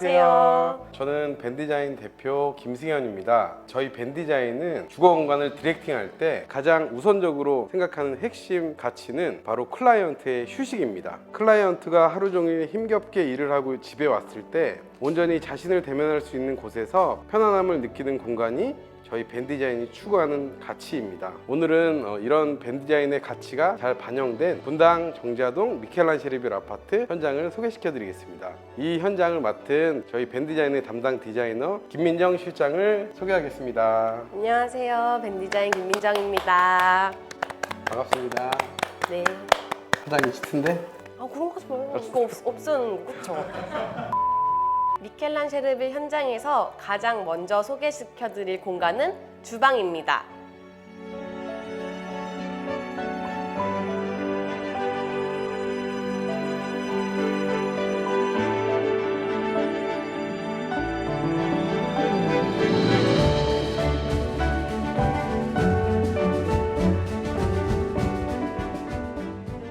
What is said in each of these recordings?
안녕하세요. 저는 밴디자인 대표 김승현입니다. 저희 밴디자인은 주거 공간을 디렉팅할 때 가장 우선적으로 생각하는 핵심 가치는 바로 클라이언트의 휴식입니다. 클라이언트가 하루 종일 힘겹게 일을 하고 집에 왔을 때 온전히 자신을 대면할 수 있는 곳에서 편안함을 느끼는 공간이 저희 밴디자인이 추구하는 가치입니다. 오늘은 어, 이런 밴디자인의 가치가 잘 반영된 분당 정자동 미켈란셰르빌 아파트 현장을 소개시켜 드리겠습니다. 이 현장을 맡은 저희 밴디자인의 담당 디자이너 김민정 실장을 소개하겠습니다. 안녕하세요. 밴디자인 김민정입니다. 반갑습니다. 네. 사장님 시트인데? 아 그런 거 하지 마요. 이거 없, 없은 거 그쵸? 미켈란셰르빌 현장에서 가장 먼저 소개시켜드릴 공간은 주방입니다.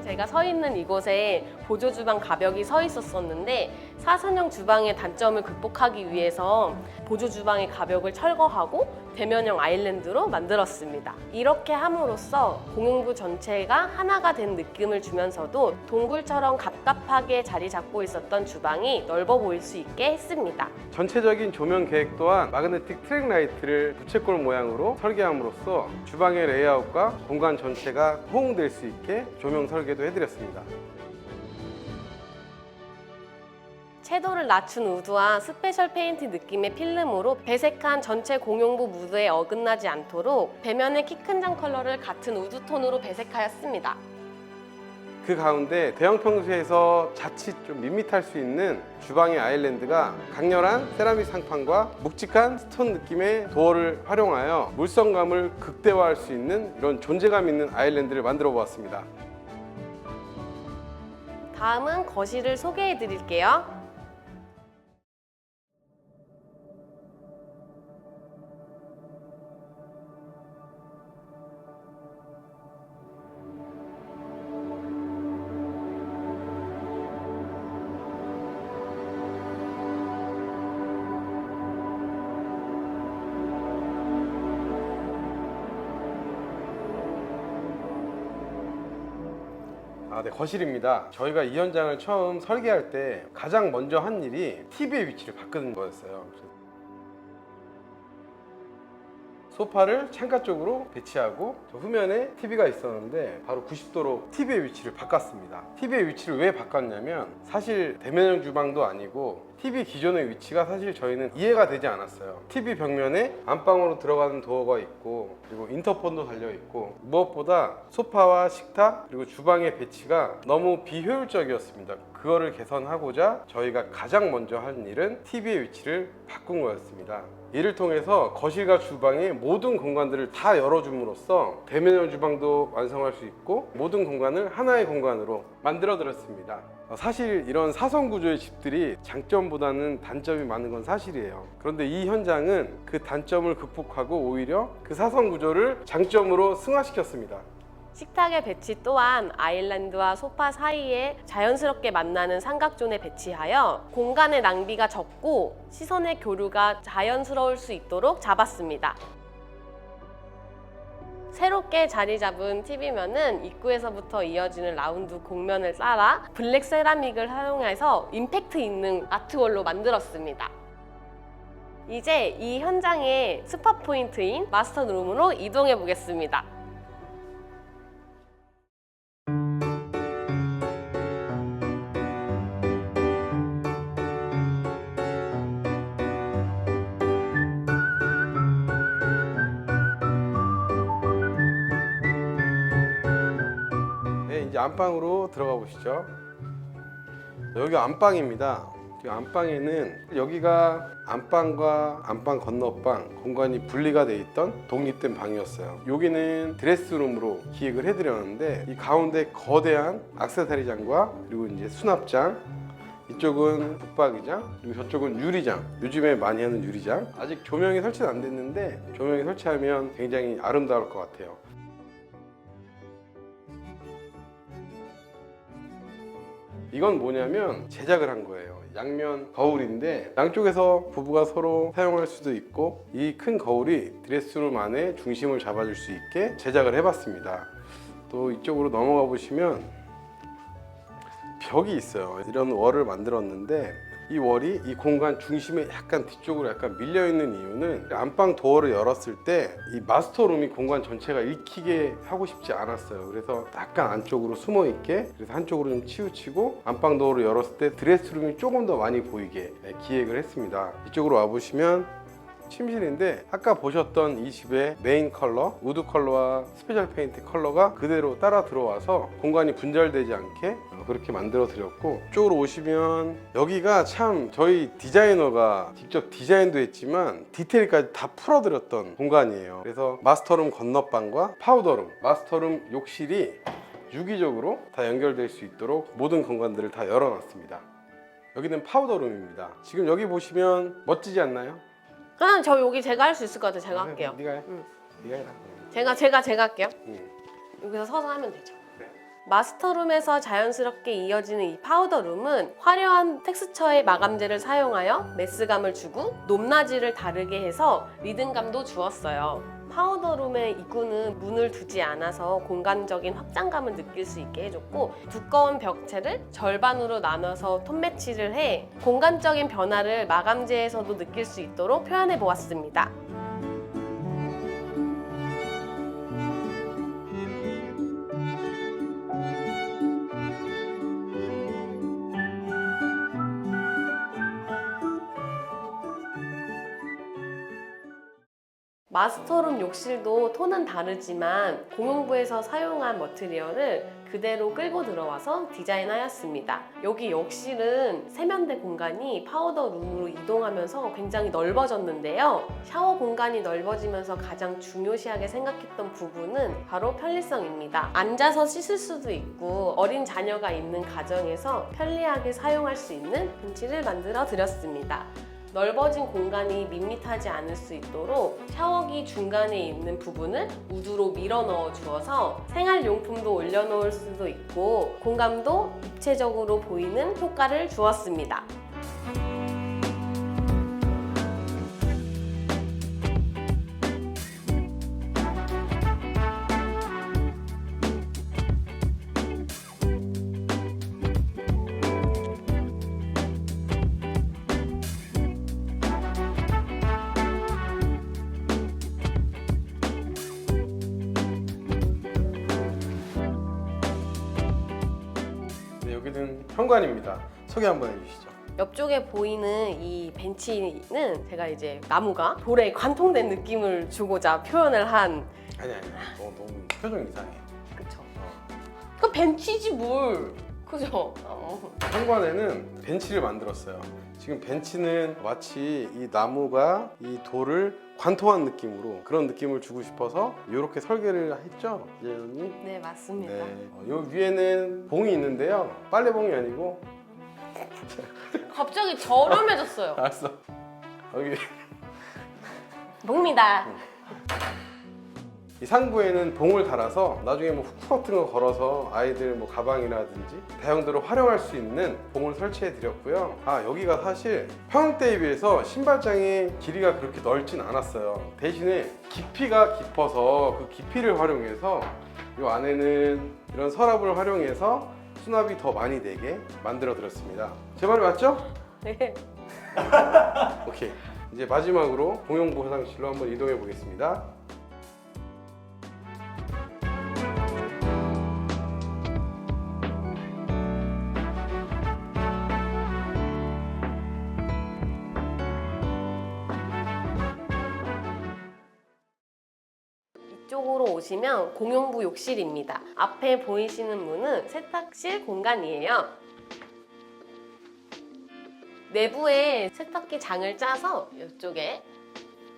제가 서 있는 이곳에 보조 주방 가벽이 서 있었었는데 사선형 주방의 단점을 극복하기 위해서 보조 주방의 가벽을 철거하고 대면형 아일랜드로 만들었습니다. 이렇게 함으로써 공용부 전체가 하나가 된 느낌을 주면서도 동굴처럼 갑갑하게 자리 잡고 있었던 주방이 넓어 보일 수 있게 했습니다. 전체적인 조명 계획 또한 마그네틱 트랙 라이트를 부채꼴 모양으로 설계함으로써 주방의 레이아웃과 공간 전체가 호응될 수 있게 조명 설계도 해드렸습니다. 채도를 낮춘 우드와 스페셜 페인트 느낌의 필름으로 배색한 전체 공용부 무드에 어긋나지 않도록 배면의 키 큰 장 컬러를 같은 우드 톤으로 배색하였습니다. 그 가운데 대형 평수에서 자칫 좀 밋밋할 수 있는 주방의 아일랜드가 강렬한 세라믹 상판과 묵직한 스톤 느낌의 도어를 활용하여 물성감을 극대화할 수 있는 이런 존재감 있는 아일랜드를 만들어 보았습니다. 다음은 거실을 소개해 드릴게요. 아, 네, 거실입니다. 저희가 이 현장을 처음 설계할 때 가장 먼저 한 일이 TV의 위치를 바꾸는 거였어요. 소파를 창가 쪽으로 배치하고 저 후면에 TV가 있었는데 바로 90도로 TV의 위치를 바꿨습니다. TV의 위치를 왜 바꿨냐면 사실 대면형 주방도 아니고 TV 기존의 위치가 사실 저희는 이해가 되지 않았어요. TV 벽면에 안방으로 들어가는 도어가 있고 그리고 인터폰도 달려 있고 무엇보다 소파와 식탁 그리고 주방의 배치가 너무 비효율적이었습니다. 그거를 개선하고자 저희가 가장 먼저 한 일은 TV의 위치를 바꾼 거였습니다. 이를 통해서 거실과 주방의 모든 공간들을 다 열어줌으로써 대면형 주방도 완성할 수 있고 모든 공간을 하나의 공간으로 만들어 드렸습니다. 어, 사실 이런 사선 구조의 집들이 장점보다는 단점이 많은 건 사실이에요. 그런데 이 현장은 그 단점을 극복하고 오히려 그 사선 구조를 장점으로 승화시켰습니다. 식탁의 배치 또한 아일랜드와 소파 사이에 자연스럽게 만나는 삼각존에 배치하여 공간의 낭비가 적고 시선의 교류가 자연스러울 수 있도록 잡았습니다. 새롭게 자리 잡은 TV면은 입구에서부터 이어지는 라운드 곡면을 따라 블랙 세라믹을 사용해서 임팩트 있는 아트월로 만들었습니다. 이제 이 현장의 스팟 포인트인 마스터 룸으로 이동해 보겠습니다. 이제 안방으로 들어가 보시죠. 여기 안방입니다. 이 안방에는 여기가 안방과 안방 건너방 공간이 분리가 돼 있던 독립된 방이었어요. 여기는 드레스룸으로 기획을 해드렸는데 이 가운데 거대한 악세사리장과 그리고 이제 수납장 이쪽은 붙박이장 그리고 저쪽은 유리장 요즘에 많이 하는 유리장 아직 조명이 설치는 안 됐는데 조명이 설치하면 굉장히 아름다울 것 같아요 이건 뭐냐면 제작을 한 거예요. 양면 거울인데 양쪽에서 부부가 서로 사용할 수도 있고 이 큰 거울이 드레스룸 안에 중심을 잡아줄 수 있게 제작을 해봤습니다. 또 이쪽으로 넘어가 보시면 벽이 있어요. 이런 월을 만들었는데 이 월이 이 공간 중심에 약간 뒤쪽으로 약간 밀려 있는 이유는 안방 도어를 열었을 때 이 마스터룸이 공간 전체가 읽히게 하고 싶지 않았어요. 그래서 약간 안쪽으로 숨어 있게 그래서 한쪽으로 좀 치우치고 안방 도어를 열었을 때 드레스룸이 조금 더 많이 보이게 네, 기획을 했습니다. 이쪽으로 와 보시면 침실인데 아까 보셨던 이 집의 메인 컬러 우드 컬러와 스페셜 페인트 컬러가 그대로 따라 들어와서 공간이 분절되지 않게 어, 그렇게 만들어 드렸고 이쪽으로 오시면 여기가 참 저희 디자이너가 직접 디자인도 했지만 디테일까지 다 풀어 드렸던 공간이에요. 그래서 마스터룸 건너방과 파우더룸 마스터룸 욕실이 유기적으로 다 연결될 수 있도록 모든 공간들을 다 열어놨습니다. 여기는 파우더룸입니다. 지금 여기 보시면 멋지지 않나요? 그럼 저 여기 제가 할 수 있을 것 같아요. 제가 할게요. 네가 해. 응. 네가 해라. 제가 제가 제가 할게요. 응. 여기서 서서 하면 되죠. 네. 마스터룸에서 자연스럽게 이어지는 이 파우더룸은 화려한 텍스처의 마감재를 사용하여 메스감을 주고 높낮이를 다르게 해서 리듬감도 주었어요. 파우더룸의 입구는 문을 두지 않아서 공간적인 확장감을 느낄 수 있게 해줬고 두꺼운 벽체를 절반으로 나눠서 톤 매치를 해 공간적인 변화를 마감재에서도 느낄 수 있도록 표현해 보았습니다. 마스터룸 욕실도 톤은 다르지만 공용부에서 사용한 머티리얼을 그대로 끌고 들어와서 디자인하였습니다. 여기 욕실은 세면대 공간이 파우더 룸으로 이동하면서 굉장히 넓어졌는데요. 샤워 공간이 넓어지면서 가장 중요시하게 생각했던 부분은 바로 편리성입니다. 앉아서 씻을 수도 있고 어린 자녀가 있는 가정에서 편리하게 사용할 수 있는 벤치를 만들어 드렸습니다. 넓어진 공간이 밋밋하지 않을 수 있도록 샤워기 중간에 있는 부분을 우드로 밀어 넣어 주어서 생활용품도 올려놓을 수도 있고 공간도 입체적으로 보이는 효과를 주었습니다. 현관입니다. 소개 한번 해주시죠. 옆쪽에 보이는 이 벤치는 제가 이제 나무가 돌에 관통된 느낌을 주고자 표현을 한 아니 아니, 너 너무 표정 이상해. 그쵸. 어. 그 벤치지 뭘 그죠? 어. 현관에는 벤치를 만들었어요. 지금 벤치는 마치 이 나무가 이 돌을 관통한 느낌으로 그런 느낌을 주고 싶어서 이렇게 설계를 했죠, 이재현님. 네 맞습니다. 네. 어, 요 위에는 봉이 있는데요. 빨래봉이 아니고. 갑자기 저렴해졌어요. 알았어. 여기 봅니다. 이 상부에는 봉을 달아서 나중에 뭐 후크 같은 거 걸어서 아이들 뭐 가방이라든지 대형들을 활용할 수 있는 봉을 설치해 드렸고요. 아 여기가 사실 평형대에 비해서 신발장의 길이가 그렇게 넓진 않았어요. 대신에 깊이가 깊어서 그 깊이를 활용해서 이 안에는 이런 서랍을 활용해서 수납이 더 많이 되게 만들어 드렸습니다. 제 말이 맞죠? 네. 오케이. 이제 마지막으로 공용부 화장실로 한번 이동해 보겠습니다. 이쪽으로 오시면 공용부 욕실입니다. 앞에 보이시는 문은 세탁실 공간이에요. 내부에 세탁기 장을 짜서 이쪽에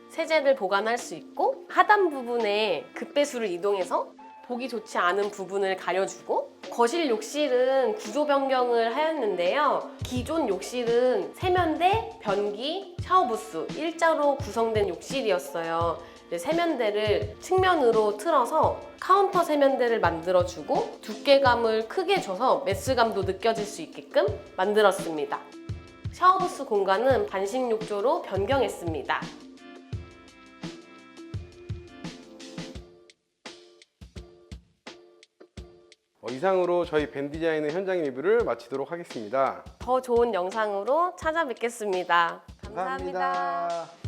세제를 보관할 수 있고 하단 부분에 급배수를 이동해서 보기 좋지 않은 부분을 가려주고 거실 욕실은 구조 변경을 하였는데요. 기존 욕실은 세면대, 변기, 샤워부스 일자로 구성된 욕실이었어요. 세면대를 측면으로 틀어서 카운터 세면대를 만들어주고 두께감을 크게 줘서 매스감도 느껴질 수 있게끔 만들었습니다. 샤워부스 공간은 반식 욕조로 변경했습니다. 이상으로 저희 밴 디자인의 현장 리뷰를 마치도록 하겠습니다. 더 좋은 영상으로 찾아뵙겠습니다 감사합니다. 감사합니다.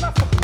박수.